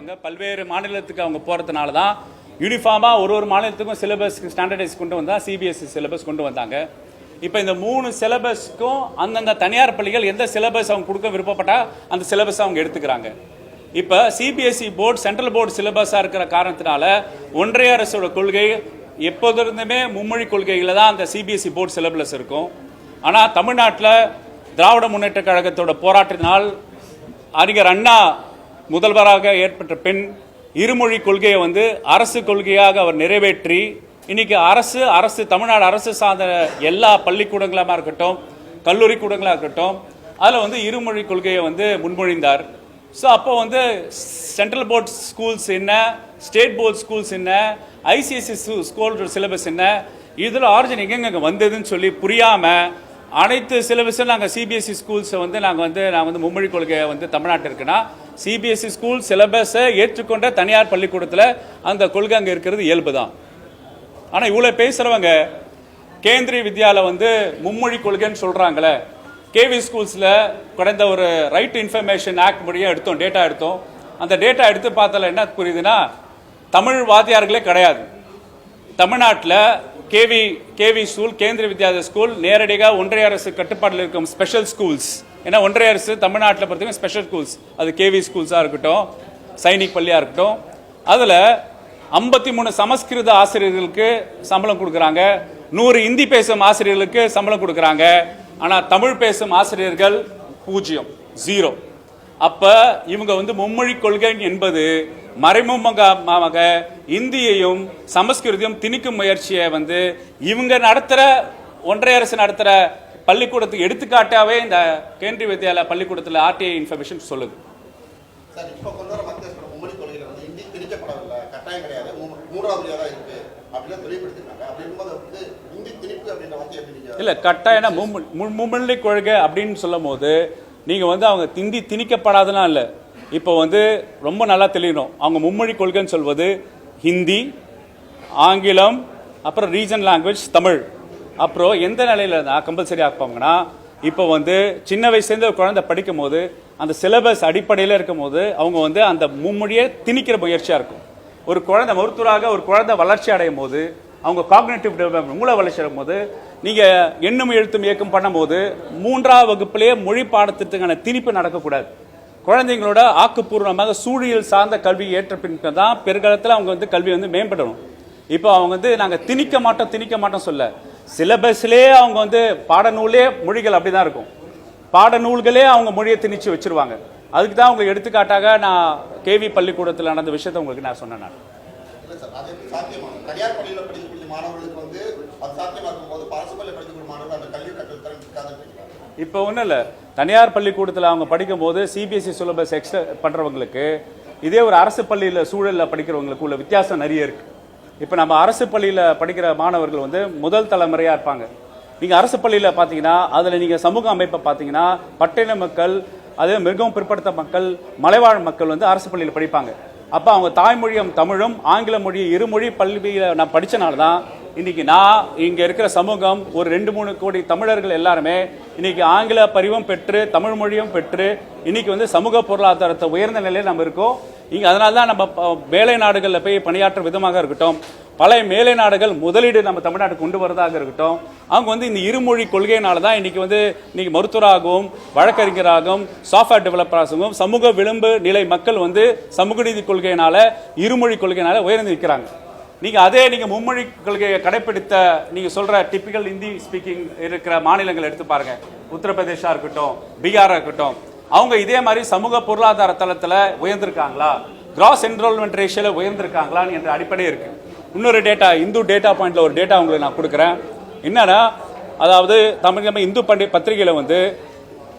அவங்க பல்வேறு மாநிலத்துக்கு அவங்க போகிறதுனால தான் யூனிஃபார்மாக ஒரு ஒரு மாநிலத்துக்கும் சிலபஸ் ஸ்டாண்டர்டைஸ் கொண்டு வந்தால் சிபிஎஸ்சி சிலபஸ் கொண்டு வந்தாங்க. இப்போ இந்த மூணு சிலபஸ்க்கும் அந்தந்த தனியார் பள்ளிகள் எந்த சிலபஸ் அவங்க கொடுக்க விருப்பப்பட்டால் அந்த சிலபஸ் அவங்க எடுத்துக்கிறாங்க. இப்போ சிபிஎஸ்சி போர்டு சென்ட்ரல் போர்டு சிலபஸாக இருக்கிற காரணத்தினால ஒன்றிய அரசோட கொள்கை எப்போதிருந்துமே மும்மொழி கொள்கையில் தான் அந்த சிபிஎஸ்சி போர்டு சிலபஸ் இருக்கும். ஆனால் தமிழ்நாட்டில் திராவிட முன்னேற்ற கழகத்தோட போராட்டத்தினால் அறிஞர் அண்ணா முதல்வராக ஏற்பட்ட பெண் இருமொழி கொள்கையை வந்து அரசு கொள்கையாக அவர் நிறைவேற்றி இன்னைக்கு அரசு அரசு தமிழ்நாடு அரசு சார்ந்த எல்லா பள்ளிக்கூடங்களாக இருக்கட்டும் கல்லூரி கூடங்களாக இருக்கட்டும் அதில் வந்து இருமொழி கொள்கையை வந்து முன்மொழிந்தார். ஸோ அப்போ வந்து சென்ட்ரல் போர்ட் ஸ்கூல்ஸ் என்ன ஸ்டேட் போர்ட் ஸ்கூல்ஸ் என்ன ஐசிஎஸ்சி ஸ்கூல் சிலபஸ் என்ன இதில் ஆரிஜின் எங்கெங்க வந்ததுன்னு சொல்லி புரியாமல் அனைத்து சிலபஸும் நாங்கள் சிபிஎஸ்சி ஸ்கூல்ஸை வந்து நாங்கள் வந்து நான் வந்து மும்மொழி கொள்கையை வந்து தமிழ்நாட்டில் இருக்குன்னா சிபிஎஸ்சி ஸ்கூல் சிலபஸை ஏற்றுக்கொண்ட தனியார் பள்ளிக்கூடத்தில் அந்த கொள்கை அங்கே இருக்கிறது இயல்பு தான் ஆனால் இவ்வளோ பேசுகிறவங்க கேந்திரிய வித்யாவில் வந்து மும்மொழி கொள்கைன்னு சொல்கிறாங்களே கேவி ஸ்கூல்ஸில் கடந்த ஒரு ரைட் இன்ஃபர்மேஷன் ஆக்ட் மொழியாக எடுத்தோம் டேட்டா எடுத்தோம். அந்த டேட்டா எடுத்து பார்த்தால என்ன புரியுதுன்னா தமிழ் வாத்தியார்களே கிடையாது. தமிழ்நாட்டில் கேவி கேவி ஸ்கூல் கேந்திர வித்யாலய ஸ்கூல் நேரடியாக ஒன்றிய அரசு கட்டுப்பாட்டில் இருக்கும் ஸ்பெஷல் ஸ்கூல்ஸ் ஏன்னா ஒன்றிய அரசு தமிழ்நாட்டில் பொறுத்தவரைக்கும் ஸ்பெஷல் ஸ்கூல்ஸ் அது கேவி ஸ்கூல்ஸாக இருக்கட்டும் சைனிக் பள்ளியாக இருக்கட்டும். அதில் ஐம்பத்தி மூணு சமஸ்கிருத ஆசிரியர்களுக்கு சம்பளம் கொடுக்குறாங்க. நூறு இந்தி பேசும் ஆசிரியர்களுக்கு சம்பளம் கொடுக்குறாங்க. ஆனால் தமிழ் பேசும் ஆசிரியர்கள் பூஜ்ஜியம் ஜீரோ அப்போ இவங்க வந்து மும்மொழி கொள்கை என்பது மறைமுகமாக இந்தியையும் சமஸ்கிருதியும் திணிக்கும் முயற்சியை வந்து இவங்க நடத்துற ஒன்றிய அரசு நடத்துற பள்ளிக்கூடத்துக்கு எடுத்துக்காட்டாவே இந்த கேந்திரிய வித்யாலயா பள்ளிக்கூடத்தில் ஆர்டிஐ இன்ஃபர்மேஷன் சொல்லுது. இல்ல கட்டாயம் மும்மொழி கொள்கை அப்படின்னு சொல்லும் போது நீங்க வந்து அவங்க திந்தி திணிக்கப்படாதெல்லாம் இல்லை. இப்போ வந்து ரொம்ப நல்லா தெளியணும். அவங்க மும்மொழி கொள்கைன்னு சொல்வது ஹிந்தி ஆங்கிலம் அப்புறம் ரீஜன் லாங்குவேஜ் தமிழ். அப்புறம் எந்த நிலையில் இருந்தால் கம்பல்சரி ஆக்குவாங்கன்னா இப்போ வந்து சின்ன வயசுலேருந்து ஒரு குழந்தை படிக்கும் போது அந்த சிலபஸ் அடிப்படையில் இருக்கும் போது அவங்க வந்து அந்த மும்மொழியை திணிக்கிற முயற்சியாக இருக்கும். ஒரு குழந்தை மருத்துவராக ஒரு குழந்தை வளர்ச்சி அடையும் போது அவங்க காக்னேட்டிவ் டெவலப்மெண்ட் மூளை வளர்ச்சி அடையும் போது நீங்கள் எண்ணும் எழுத்தும் இயக்கம் பண்ணும்போது மூன்றாவது வகுப்பிலேயே மொழி பாடத்திட்டத்துக்கான திணிப்பு நடக்கக்கூடாது. குழந்தைங்களோட ஆக்கப்பூர்வமாக சூழியல் சார்ந்த கல்வி ஏற்ற பின்பு தான் பிற்காலத்தில் அவங்க வந்து கல்வி வந்து மேம்படணும். இப்போ அவங்க வந்து நாங்கள் திணிக்க மாட்டோம் திணிக்க மாட்டோம் சொல்ல. சிலபஸ்லேயே அவங்க வந்து பாடநூலே மொழிகள் அப்படி தான் இருக்கும். பாடநூல்களே அவங்க மொழியை திணிச்சு வச்சிருவாங்க. அதுக்கு தான் அவங்க எடுத்துக்காட்டாக நான் கேவி பள்ளிக்கூடத்தில் நடந்த விஷயத்த உங்களுக்கு நான் சொன்னேன் நான். சார் அது தனியார் பள்ளியில் படிக்கக்கூடிய மாணவர்களுக்கு வந்து அது சாத்தியமாக்கும் போது அரசு பள்ளியில் படிக்கக்கூடிய மாணவர்கள் அந்த கல்வி கற்றல் திறன் இருக்காதுன்னு நினைக்கிறாங்க இப்போ ஒன்றும் இல்லை. தனியார் பள்ளிக்கூடத்தில் அவங்க படிக்கும்போது சிபிஎஸ்சி சிலபஸ் எக்ஸ்ட்ரா பண்ணுறவங்களுக்கு இதே ஒரு அரசு பள்ளியில் சூழலில் படிக்கிறவங்களுக்கு உள்ள வித்தியாசம் நிறைய இருக்குது இப்போ நம்ம அரசு பள்ளியில் படிக்கிற மாணவர்கள் வந்து முதல் தலைமுறையாக இருப்பாங்க. நீங்கள் அரசு பள்ளியில் பார்த்தீங்கன்னா அதில் நீங்கள் சமூக அமைப்பை பார்த்தீங்கன்னா பட்டின மக்கள் அதே மிகவும் பிற்படுத்த மக்கள் மலைவாழ் மக்கள் வந்து அரசு பள்ளியில் படிப்பாங்க. அப்போ அவங்க தாய்மொழியும் தமிழும் ஆங்கில மொழி இருமொழி பள்ளியில் நான் படித்தனால தான் இன்னைக்கு நான் இங்கே இருக்கிற சமூகம் ஒரு ரெண்டு மூணு கோடி தமிழர்கள் எல்லாருமே இன்னைக்கு ஆங்கில பரிவும் பெற்று தமிழ் மொழியும் பெற்று இன்னைக்கு வந்து சமூக பொருளாதாரத்தை உயர்ந்த நிலையில் நம்ம இருக்கோம். இங்கே அதனால தான் நம்ம வேலை மேலை நாடுகளில் போய் பணியாற்ற விதமாக இருக்கட்டும். பல மேலை நாடுகள் முதலீடு நம்ம தமிழ்நாட்டுக்கு கொண்டு வரதாக இருக்கட்டும். அவங்க வந்து இந்த இருமொழி கொள்கையினால தான் இன்றைக்கி வந்து இன்றைக்கி மருத்துவராகவும் வழக்கறிஞராகவும் சாஃப்ட்வேர் டெவலப்பராகவும் சமூக விளிம்பு நிலை மக்கள் வந்து சமூக நீதி கொள்கையினால இருமொழி கொள்கையினால உயர்ந்து நிற்கிறாங்க நீங்கள் அதே நீங்கள் மும்மொழி கொள்கையை கடைப்பிடித்த நீங்கள் சொல்கிற டிப்பிக்கல் இந்தி ஸ்பீக்கிங் இருக்கிற மாநிலங்கள் எடுத்து பாருங்கள் உத்தரப்பிரதேஷா இருக்கட்டும் பீகாராக இருக்கட்டும் அவங்க இதே மாதிரி சமூக பொருளாதார தளத்தில் உயர்ந்திருக்காங்களா? கிராஸ் என்ரோல்மெண்ட் ரேஷியோவில் உயர்ந்திருக்காங்களான்னு என்ற அடிப்படை இருக்குது இன்னொரு டேட்டா இந்து டேட்டா பாயிண்டில் ஒரு டேட்டா உங்களுக்கு நான் கொடுக்குறேன். என்னன்னா அதாவது தமிழக இந்து பண்டி பத்திரிகையில் வந்து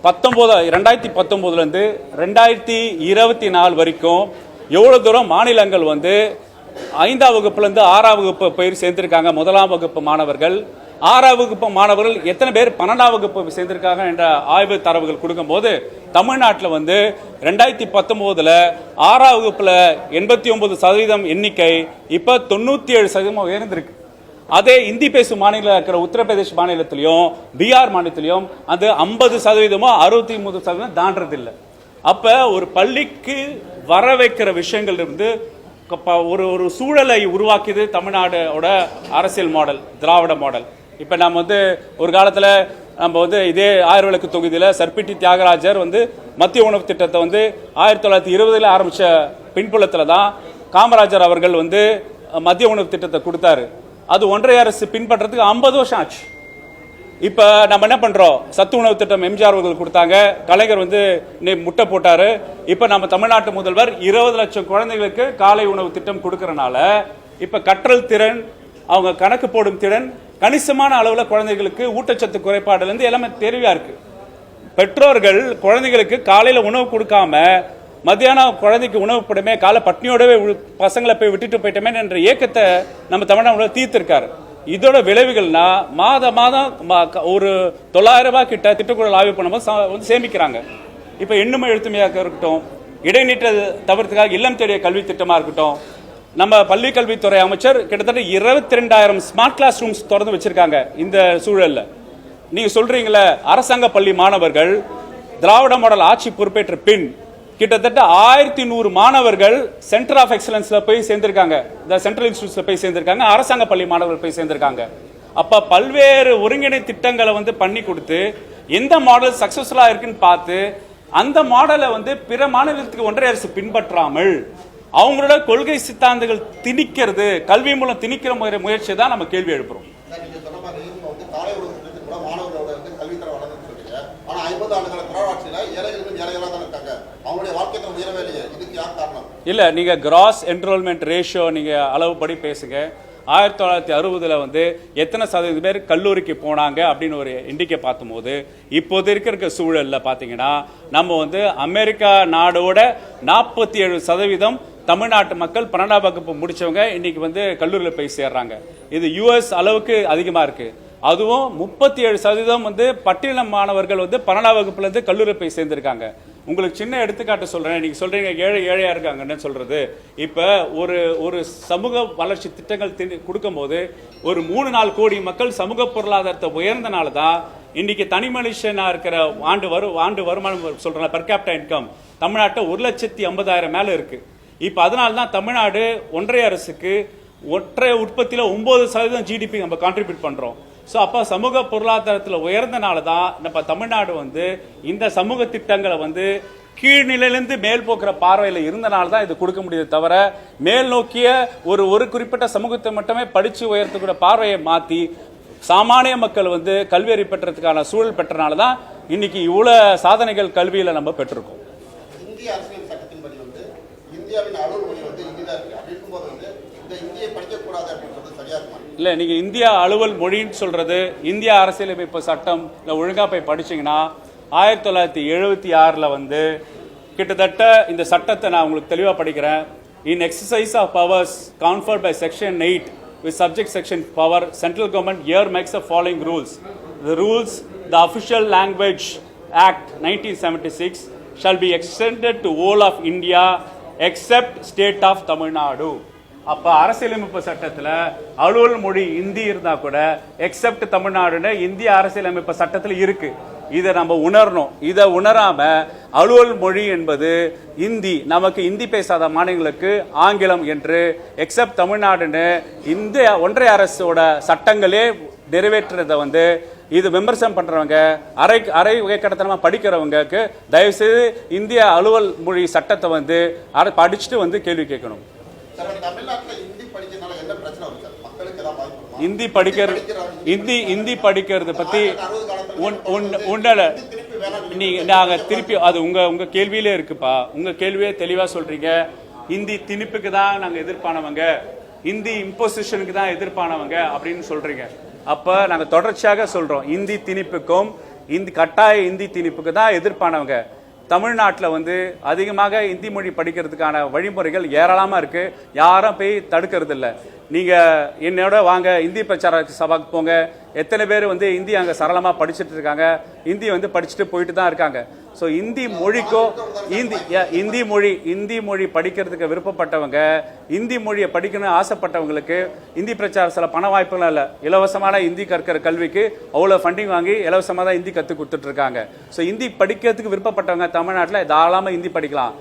பத்தொம்போது ரெண்டாயிரத்தி பத்தொம்போதுலேருந்து ரெண்டாயிரத்தி இருபத்தி நாலு வரைக்கும் எவ்வளோ தூரம் மாநிலங்கள் வந்து ஐந்தாம் வகுப்புலேருந்து ஆறாம் வகுப்பு போய் சேர்ந்திருக்காங்க முதலாம் வகுப்பு மாணவர்கள். ஆறாம் வகுப்பு மாணவர்கள் எத்தனை பேர் பன்னெண்டாம் வகுப்பு சேர்ந்திருக்காங்க என்ற ஆய்வு தரவுகள் கொடுக்கும்போது தமிழ்நாட்டில் வந்து ரெண்டாயிரத்தி பத்தொம்போதில் ஆறாம் வகுப்பில் எண்பத்தி ஒம்பது சதவீதம் எண்ணிக்கை இப்போ தொண்ணூற்றி ஏழு சதவீதம் உயர்ந்திருக்கு. அதே இந்தி பேசும் மாநிலம் இருக்கிற உத்தரப்பிரதேஷ் மாநிலத்திலையும் பீகார் மாநிலத்திலையும் அது ஐம்பது சதவீதமோ அறுபத்தி மூணு சதவீதம் தாண்டறது இல்லை ஒரு பள்ளிக்கு வர வைக்கிற விஷயங்கள் இருந்து ஒரு ஒரு சூழலை உருவாக்கியது தமிழ்நாடோட அரசியல் மாடல் திராவிட மாடல். இப்போ நம்ம வந்து ஒரு காலத்தில் நம்ம வந்து இதே ஆயிரவிளக்கு தொகுதியில் சர்பிட்டி தியாகராஜர் வந்து மத்திய உணவு திட்டத்தை வந்து ஆயிரத்தி தொள்ளாயிரத்தி இருபதில் ஆரம்பித்த பின்புலத்தில் தான் காமராஜர் அவர்கள் வந்து மத்திய உணவு திட்டத்தை கொடுத்தாரு. அது ஒன்றிய அரசு பின்பற்றதுக்கு ஐம்பது வருஷம் ஆச்சு. இப்போ நம்ம என்ன பண்றோம்? சத்து உணவு திட்டம் எம்ஜிஆர் அவர்கள் கொடுத்தாங்க. கலைஞர் வந்து முட்டை போட்டாரு. இப்போ நம்ம தமிழ்நாட்டு முதல்வர் இருபது லட்சம் குழந்தைகளுக்கு காலை உணவு திட்டம் கொடுக்கறனால இப்போ கற்றல் திறன் அவங்க கணக்கு போடும் திறன் கணிசமான அளவில் குழந்தைகளுக்கு ஊட்டச்சத்து குறைபாடுலேருந்து எல்லாமே தெளிவாக இருக்கு. பெற்றோர்கள் குழந்தைகளுக்கு காலையில் உணவு கொடுக்காம மத்தியானம் குழந்தைக்கு உணவு போடுமே காலை பட்னியோடவே பசங்களை போய் விட்டுட்டு போயிட்டோமே என்ற ஏக்கத்தை நம்ம தமிழ்நாடு தீர்த்திருக்காரு. இதோட விளைவுகள்னா மாத மாதம் க- ஒரு தொள்ளாயிரம் ரூபாய் கிட்ட திட்டக்குழல் ஆய்வு பண்ணும்போது வந்து சேமிக்கிறாங்க. இப்போ எண்ணுமை எழுத்துமையாக இருக்கட்டும் இடைநீட்ட தவிர்த்துக்காக இல்லம் தேடிய கல்வி திட்டமாக இருக்கட்டும் நம்ம பள்ளி கல்வித்துறை அமைச்சர் கிட்டத்தட்ட இருபத்தி ரெண்டாயிரம் ஸ்மார்ட் கிளாஸ் ரூம்ஸ் திறந்து வச்சிருக்காங்க இந்த சூழலில். நீங்கள் சொல்றீங்களே அரசாங்க பள்ளி மாணவர்கள் திராவிட மாடல் ஆட்சி பொறுப்பேற்ற பின் கிட்டத்தட்ட ஆயிரத்தி நூறு மாணவர்கள் சென்டர் ஆஃப் எக்ஸலன்ஸில் போய் சேர்ந்திருக்காங்க. இந்த சென்ட்ரல் இன்ஸ்டியூட்ஸில் போய் சேர்ந்திருக்காங்க. அரசாங்க பள்ளி மாணவர்கள் போய் சேர்ந்திருக்காங்க. அப்போ பல்வேறு ஒருங்கிணை திட்டங்களை வந்து பண்ணி கொடுத்து எந்த மாடல் சக்ஸஸ்ஃபுல்லாக இருக்குன்னு பார்த்து அந்த மாடலை வந்து பிற மாநிலத்துக்கு ஒன்றிய அரசு பின்பற்றாமல் அவங்களோட கொள்கை சித்தாந்தங்கள் திணிக்கிறது கல்வி மூலம் திணிக்கிற முயற்சியை தான் நம்ம கேள்வி எழுப்புறோம் சார் நீங்க சொன்ன மாதிரி இப்போ வந்து காலை உணவு திட்டத்தின் மூலம் மாணவர்களோட வந்து கல்வித்தரம் வளர்ந்துன்னு சொல்றீங்க ஆனா ஐம்பது ஆண்டுகால திராட்சியில ஏழைகளுக்கு ஏழைகளா தான் இருக்காங்க அவங்களுடைய வாழ்க்கை தரம் உயரவே இல்லையே இதுக்கு யார் காரணம் இல்லை நீங்கள் கிராஸ் என்ரோல்மெண்ட் ரேஷியோ நீங்கள் அளவுப்படி பேசுங்க. ஆயிரத்தி தொள்ளாயிரத்தி அறுபதுல வந்து எத்தனை சதவீதம் பேர் கல்லூரிக்கு போனாங்க அப்படின்னு ஒரு இண்டிக்கை பார்க்கும்போது இப்போது இருக்கிற சூழலில் பார்த்தீங்கன்னா நம்ம வந்து அமெரிக்கா நாடோட நாற்பத்தி ஏழு சதவீதம் தமிழ்நாட்டு மக்கள் பன்னெண்டாம் வகுப்பு முடிச்சவங்க இன்றைக்கி வந்து கல்லூரியில் போய் சேர்றாங்க. இது யுஎஸ் அளவுக்கு அதிகமாக இருக்குது அதுவும் முப்பத்தி ஏழு சதவீதம் வந்து பட்டியல மாணவர்கள் வந்து பன்னெண்டாம் வகுப்புலேருந்து கல்லூரி போய் சேர்ந்திருக்காங்க. உங்களுக்கு சின்ன எடுத்துக்காட்டு சொல்கிறேன் நீங்கள் சொல்கிறீங்க ஏழை ஏழையாக இருக்காங்கன்னு சொல்கிறது இப்போ ஒரு ஒரு சமூக வளர்ச்சி திட்டங்கள் தி கொடுக்கும்போது ஒரு மூணு நாலு கோடி மக்கள் சமூக பொருளாதாரத்தை உயர்ந்தனால தான் இன்னைக்கு தனி மனுஷனாக இருக்கிற ஆண்டு வரு ஆண்டு வருமானம் சொல்கிறேன் பர் கேப்டா இன்கம் தமிழ்நாட்டை ஒரு லட்சத்தி ஐம்பதாயிரம் மேலே இருக்குது இப்போ அதனால தான் தமிழ்நாடு ஒன்றிய அரசுக்கு ஒற்றை உற்பத்தியில் ஒம்பது சதவீதம் ஜிடிபி நம்ம கான்ட்ரிபியூட் பண்ணுறோம் ஸோ அப்போ சமூக பொருளாதாரத்தில் உயர்ந்தனால தான் நம்ம தமிழ்நாடு வந்து இந்த சமூக திட்டங்களை வந்து கீழ்நிலையிலேருந்து மேல் போக்குற பார்வையில் இருந்தனால தான் இது கொடுக்க முடியுது தவிர மேல் நோக்கிய ஒரு ஒரு குறிப்பிட்ட சமூகத்தை மட்டுமே படித்து உயர்த்தக்கூடிய பார்வையை மாற்றி சாமானிய மக்கள் வந்து கல்வி அறிவு பெற்றதுக்கான சூழல் பெற்றனால தான் இன்னைக்கு இவ்வளோ சாதனைகள் கல்வியில் நம்ம பெற்றிருக்கோம். இந்திய அரசியல் சட்டத்தின்படி வந்து இந்தியாவின் அலுவல் மொழி வந்து ஹிந்தி தான் இருக்கு அப்படி இருக்கும்போது வந்து இந்த இந்தியை படிக்கக்கூடாது அப்படின்னு சொல்றது சரியா இருக்குமா இல்லை நீங்கள் இந்தியா அலுவல் மொழின்னு சொல்கிறது இந்திய அரசியலமைப்பு சட்டம் இல்லை ஒழுங்காக போய் படிச்சிங்கன்னா ஆயிரத்தி தொள்ளாயிரத்தி எழுபத்தி ஆறில் வந்து கிட்டத்தட்ட இந்த சட்டத்தை நான் உங்களுக்கு தெளிவாக படிக்கிறேன் in exercise of powers conferred by section eight with subject section power central government hereby makes a following rules the rules the official language act nineteen seventy six shall be extended to all of India except state of Tamil Nadu அப்போ அரசியலமைப்பு சட்டத்தில் அலுவல் மொழி இந்தி இருந்தால் கூட accept தமிழ்நாடுன்னு இந்திய அரசியலமைப்பு சட்டத்தில் இருக்கு. இதை நம்ம உணரணும். இதை உணராம அலுவல் மொழி என்பது இந்தி நமக்கு இந்தி பேசாத மாநிலங்களுக்கு ஆங்கிலம் என்று எக்ஸப்ட் தமிழ்நாடுன்னு இந்திய ஒன்றிய அரசோட சட்டங்களே நிறைவேற்றுறதை வந்து இது விமர்சனம் பண்ணுறவங்க அரை அரை உயக்கடத்தனமா படிக்கிறவங்களுக்கு தயவுசெய்து இந்திய அலுவல் மொழி சட்டத்தை வந்து அரை- படிச்சுட்டு வந்து கேள்வி கேட்கணும். ஹிந்தி? இந்தி படிக்கிறது இந்தி இந்தி படிக்கிறது பத்தி ஒன்- ஒன்- ஒண்ணுல திருப்பி அது உங்க உங்க கேள்வியிலே இருக்குப்பா. உங்க கேள்வியே தெளிவா சொல்றீங்க. இந்தி திணிப்புக்கு தான் நாங்க எதிர்ப்பானவங்க. இந்தி இம்போசிஷனுக்கு தான் எதிர்ப்பானவங்க அப்படின்னு சொல்றீங்க. அப்ப நாங்க தொடர்ச்சியாக சொல்றோம். இந்தி திணிப்புக்கும் இந்தி கட்டாய இந்தி திணிப்புக்கு தான் எதிர்ப்பானவங்க. தமிழ்நாட்டில் வந்து அதிகமாக இந்தி மொழி படிக்கிறதுக்கான வழிமுறைகள் ஏராளமாக இருக்கு. யாரும் போய் தடுக்கிறது இல்லை நீங்கள் என்னோட வாங்க இந்தி பிரச்சார சபாக்கு போங்க. எத்தனை பேர் வந்து இந்தி அங்கே சரளமாக படிச்சுட்டு இருக்காங்க. இந்தி வந்து படிச்சுட்டு போயிட்டு தான் இருக்காங்க. ஸோ இந்தி மொழிக்கோ இந்தி இந்தி மொழி இந்தி மொழி படிக்கிறதுக்கு விருப்பப்பட்டவங்க இந்தி மொழியை படிக்கணும்னு ஆசைப்பட்டவங்களுக்கு இந்தி பிரச்சார சில பண வாய்ப்புகளும் இல்லை. இலவசமான இந்தி கற்கிற கல்விக்கு அவ்வளோ ஃபண்டிங் வாங்கி இலவசமாக தான் இந்தி கற்றுக் கொடுத்துட்ருக்காங்க ஸோ இந்தி படிக்கிறதுக்கு விருப்பப்பட்டவங்க தமிழ்நாட்டில் தாராளமாக இந்தி படிக்கலாம்.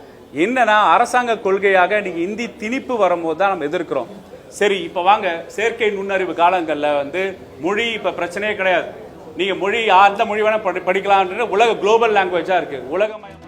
என்னன்னா அரசாங்க கொள்கையாக நீங்கள் இந்தி திணிப்பு வரும்போது தான் நம்ம எதிர்க்கிறோம். சரி இப்போ வாங்க. செயற்கை நுண்ணறிவு காலங்களில் வந்து மொழி இப்போ பிரச்சனையே கிடையாது. நீங்கள் மொழி அந்த மொழி வேணால் படி படிக்கலான்றது உலக குளோபல் லாங்குவேஜாக இருக்குது உலகமயம்